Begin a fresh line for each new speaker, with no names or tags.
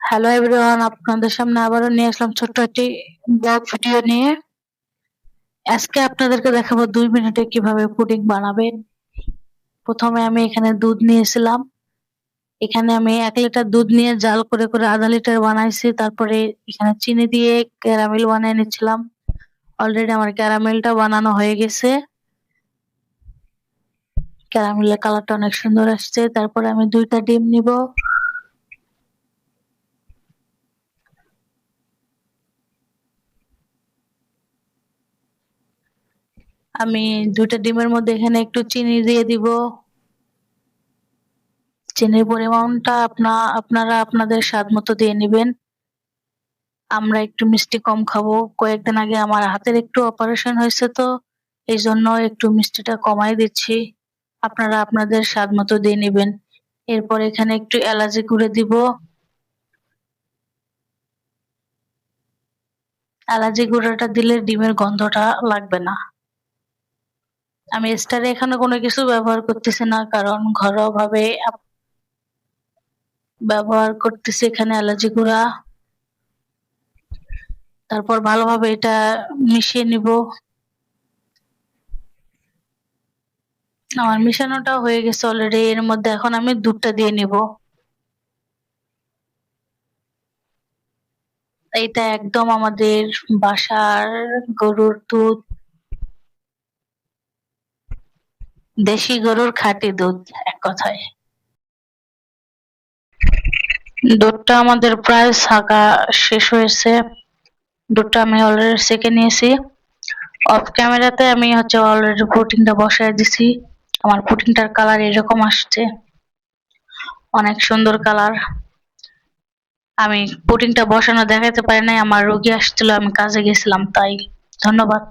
Hello everyone আপনাদের সামনে আবারও নিয়ে আসলাম ছোট্ট একটি ব্লগ ভিডিও নিয়ে। আজকে আপনাদেরকে দেখাবো দুই মিনিটে কীভাবে পুডিং বানাবেন। প্রথমে আমি এখানে দুধ নিয়েছিলাম। এখানে আমি এক লিটার দুধ নিয়ে জাল করে করে আধা লিটার বানাইছি। তারপরে এখানে চিনি দিয়ে ক্যারামেল বানিয়ে নিচ্ছিলাম। অলরেডি আমার ক্যারামেলটা বানানো হয়ে গেছে। ক্যারামেলের কালারটা অনেক সুন্দর আসছে। তারপরে আমি দুইটা ডিম নিব। আমি দুইটা ডিমের মধ্যে এখানে একটু চিনি দিয়ে দিব। চিনির পরিমাণটা আপনা, আপনারা আপনাদের স্বাদ মতো দিয়ে নেবেন। আমরা একটু মিষ্টি কম খাব। কয়েকদিন আগে আমার হাতের একটু অপারেশন হয়েছে তো এই জন্য একটু মিষ্টিটা কমাই দিচ্ছি। আপনারা আপনাদের স্বাদ মতো দিয়ে নেবেন। এরপর এখানে একটু এলাচি গুঁড়ে দিব। এলাচি গুঁড়োটা দিলে ডিমের গন্ধটা লাগবে না। আমি স্টারে এখানে কোনো কিছু ব্যবহার করতেছি না, কারণ ঘরোয়া ভাবে ব্যবহার করতেছি এখানে এলাচি গুঁড়া। তারপর ভালোভাবে এটা মিশিয়ে নিব। আমার মিশানোটা হয়ে গেছে অলরেডি এর মধ্যে এখন আমি দুধটা দিয়ে নিব। এটা একদম আমাদের বাসার গরুর দুধ। দেশি গরুর খাঁটি দুধ, এক কথায়। দুধটা আমাদের প্রায় ছাকা শেষ হয়েছে। দুধটা আমি অলরেডি সেকে নিয়েছি। অফ ক্যামেরাতে আমি হচ্ছে অলরেডি প্রোটিনটা বসায় দিছি। আমার প্রোটিনটার কালার এরকম আসছে। অনেক সুন্দর কালার আমি প্রোটিনটা বসানো দেখাতে পারি নাই, আমার রোগী আসছিল, আমি কাজে গেছিলাম, তাই ধন্যবাদ।